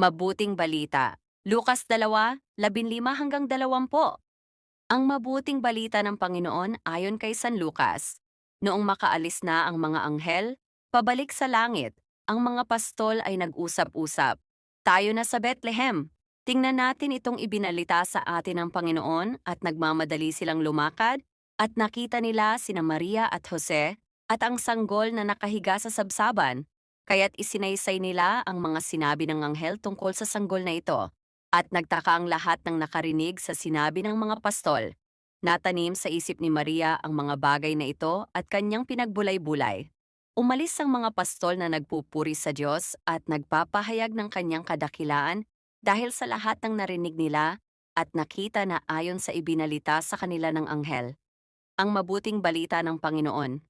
Mabuting balita. Lukas 2, 15 hanggang 20. Ang mabuting balita ng Panginoon ayon kay San Lucas. Noong makaalis na ang mga anghel, pabalik sa langit, ang mga pastol ay nag-usap-usap. Tayo na sa Bethlehem. Tingnan natin itong ibinalita sa atin ng Panginoon at nagmamadali silang lumakad at nakita nila sina Maria at Jose at ang sanggol na nakahiga sa sabsaban. Kaya't isinaysay nila ang mga sinabi ng anghel tungkol sa sanggol na ito. At nagtaka ang lahat ng nakarinig sa sinabi ng mga pastol. Natanim sa isip ni Maria ang mga bagay na ito at kanyang pinagbulay-bulay. Umalis ang mga pastol na nagpupuri sa Diyos at nagpapahayag ng kanyang kadakilaan dahil sa lahat ng narinig nila at nakita na ayon sa ibinalita sa kanila ng anghel. Ang mabuting balita ng Panginoon.